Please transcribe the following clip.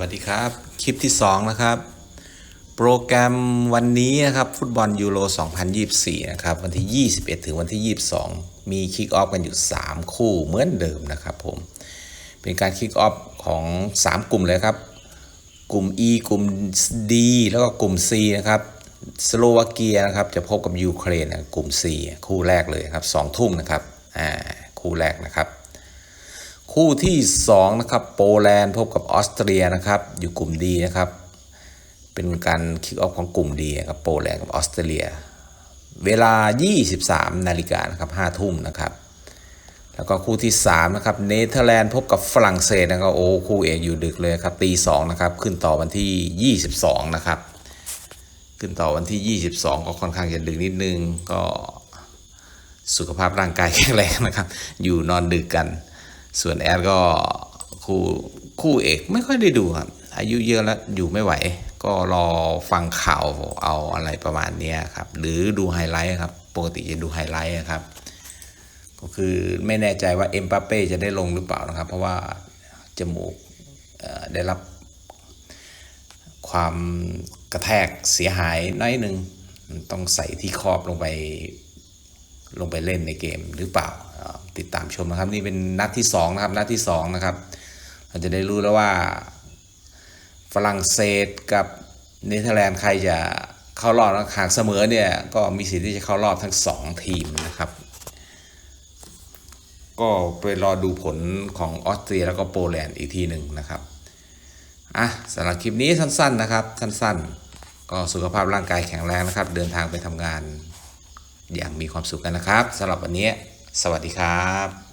วัสดีครับ คลิปที่ 2 นะครับ โปรแกรมวันนี้นะครับ ฟุตบอลยูโร 2024 นะครับ วันที่ 21 ถึงวันที่ 22 มีคิกออฟกันอยู่ 3 คู่เหมือนเดิมนะครับผม เป็นการคิกออฟของ 3 กลุ่มเลยครับ กลุ่ม E กลุ่ม D แล้วก็กลุ่ม C นะครับ สโลวาเกียนะครับ จะพบกับยูเครนนะกลุ่ม C คู่แรกเลยครับ 2 ทุ่มนะครับ อ่า คู่แรกนะครับ คู่ที่2นะครับโปแลนด์พบกับออสเตรียนะครับ อยู่กลุ่มดีนะครับ เป็นการคิกออฟของกลุ่มดีครับโปแลนด์กับออสเตรเลีย เวลา 23 นาฬิกานะครับ5ทุ่มนะครับ แล้วก็คู่ที่3นะครับเนเธอร์แลนด์พบกับฝรั่งเศสนะครับโอ้คู่เอกอยู่ดึกเลยครับตี2นะครับขึ้นต่อวันที่ 22 นะครับ ขึ้นต่อวันที่ 22 ก็ค่อนข้างจะดึกนิดนึงก็สุขภาพร่างกายแข็งแรงนะครับ อยู่นอนดึกกัน ส่วนแอดก็คู่คู่เอกไม่ค่อยได้ดูครับ อายุเยอะแล้วอยู่ไม่ไหว ก็รอฟังข่าวเอาอะไรประมาณนี้ครับ หรือดูไฮไลท์ครับ ปกติจะดูไฮไลท์ครับ ก็คือไม่แน่ใจว่าเอ็มปาเป้จะได้ลงหรือเปล่านะครับ เพราะว่าจมูกได้รับความกระแทกเสียหายน้อยหนึ่งต้องใส่ที่ครอบลงไป ลงไปเล่นในเกมหรือเปล่าติดตามชมนะครับ นี่เป็นนัดที่สองนะครับนัดที่สองนะครับเราจะได้รู้แล้วว่าฝรั่งเศสกับเนเธอร์แลนด์ใครจะเข้ารอบนะหากเสมอเนี่ยก็มีสิทธิ์ที่จะเข้ารอบทั้งสองทีมนะครับ ก็ไปรอดูผลของออสเตรียแล้วก็โปแลนด์อีกทีหนึ่งนะครับอะสำหรับคลิปนี้สั้นๆนะครับ สั้นๆ ก็สุขภาพร่างกายแข็งแรงนะครับ เดินทางไปทำงาน อย่างมีความสุขกันนะครับสำหรับวันนี้ สวัสดีครับ